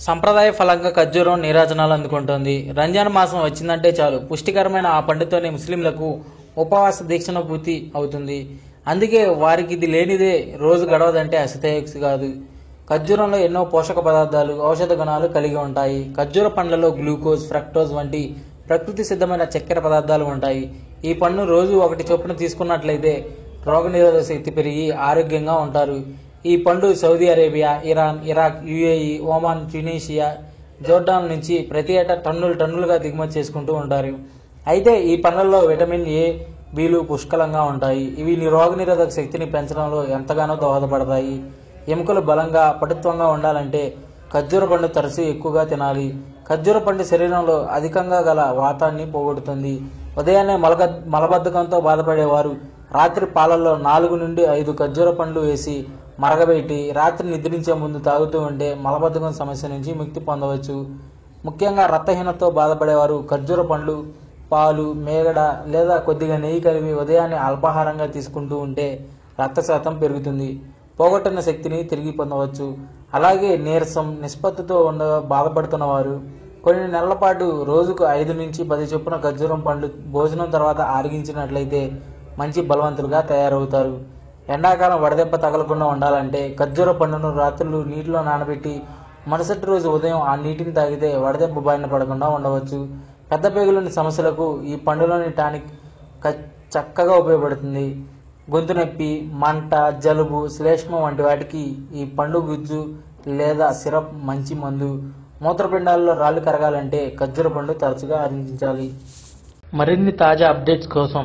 సంప్రదాయ ఫలంగా ఖర్జూరం నీరాజనాలు అందుకుంటుంది. రంజాన్ మాసం వచ్చిందంటే చాలు. పుష్టికరమైన ఆ పండుతోనే ముస్లింలకు ఉపవాస దీక్షణ పూర్తి అవుతుంది. అందుకే వారికి ఇది లేనిదే రోజు గడవదంటే అసతేక్స్ కాదు. ఖర్జూరంలో ఎన్నో పోషక పదార్థాలు ఔషధ గుణాలు కలిగి ఉంటాయి. ఖర్జూర పండ్లలో గ్లూకోజ్ ఫ్రక్టోజ్ వంటి ప్రకృతి సిద్ధమైన చక్కెర పదార్థాలు ఉంటాయి. ఈ పండును రోజు ఒకటి చొప్పున తీసుకున్నట్లయితే రోగనిరోధక శక్తి పెరిగి ఆరోగ్యంగా ఉంటారు. ఈ పండు Saudi Arabia Iran Iraq UAE Oman Tunisia Jordan నుంచి ప్రతి ఏటా టన్నులు టన్నులుగా దిగుమతి చేసుకుంటూ ఉంటారు. అయితే ఈ పండ్లలో విటమిన్ ఏ బీలు పుష్కలంగా ఉంటాయి. ఇవి నీ రోగనిరోధక శక్తిని పెంచడంలో ఎంతగానో దోహదపడతాయి. ఎముకలు బలంగా పటుత్వంగా ఉండాలంటే ఖర్జూర పండు తరచూ ఎక్కువగా తినాలి. ఖర్జూర పండు శరీరంలో అధికంగా గల వాతాన్ని పోగొడుతుంది. ఉదయాన్నే మలక మలబద్ధకంతో బాధపడేవారు రాత్రి పాలల్లో నాలుగు నుండి ఐదు ఖర్జూర పండ్లు వేసి మరగబెట్టి రాత్రి నిద్రించే ముందు తాగుతూ ఉంటే మలబద్ధకం సమస్య నుంచి ముక్తి పొందవచ్చు. ముఖ్యంగా రక్తహీనతతో బాధపడేవారు ఖర్జూర పండ్లు పాలు మేగడ లేదా కొద్దిగా నెయ్యి కలిపి ఉదయాన్నే అల్పాహారంగా తీసుకుంటూ ఉంటే రక్త శాతం పెరుగుతుంది. పోగొట్టిన శక్తిని తిరిగి పొందవచ్చు. అలాగే నీరసం నిష్పత్తితో ఉండ బాధపడుతున్న వారు కొన్ని నెలల పాటు రోజుకు ఐదు నుంచి పది చొప్పున ఖర్జూరం పండ్లు భోజనం తర్వాత ఆరగించినట్లయితే మంచి బలవంతులుగా తయారవుతారు. ఎండాకాలం వడదెబ్బ తగలకుండా ఉండాలంటే ఖర్జూర పండును రాత్రులు నీటిలో నానబెట్టి మరుసటి రోజు ఉదయం ఆ నీటిని తాగితే వడదెబ్బ బారిన పడకుండా ఉండవచ్చు. పెద్ద పేగులోని సమస్యలకు ఈ పండులోని టానిక్ చక్కగా ఉపయోగపడుతుంది. గొంతు నొప్పి మంట జలుబు శ్లేష్మం వంటి వాటికి ఈ పండు గుజ్జు లేదా సిరప్ మంచి మందు. మూత్రపిండాల్లో రాళ్ళు కరగాలంటే ఖర్జూర పండు తరచుగా అందించాలి. మరిన్ని తాజా అప్డేట్స్ కోసం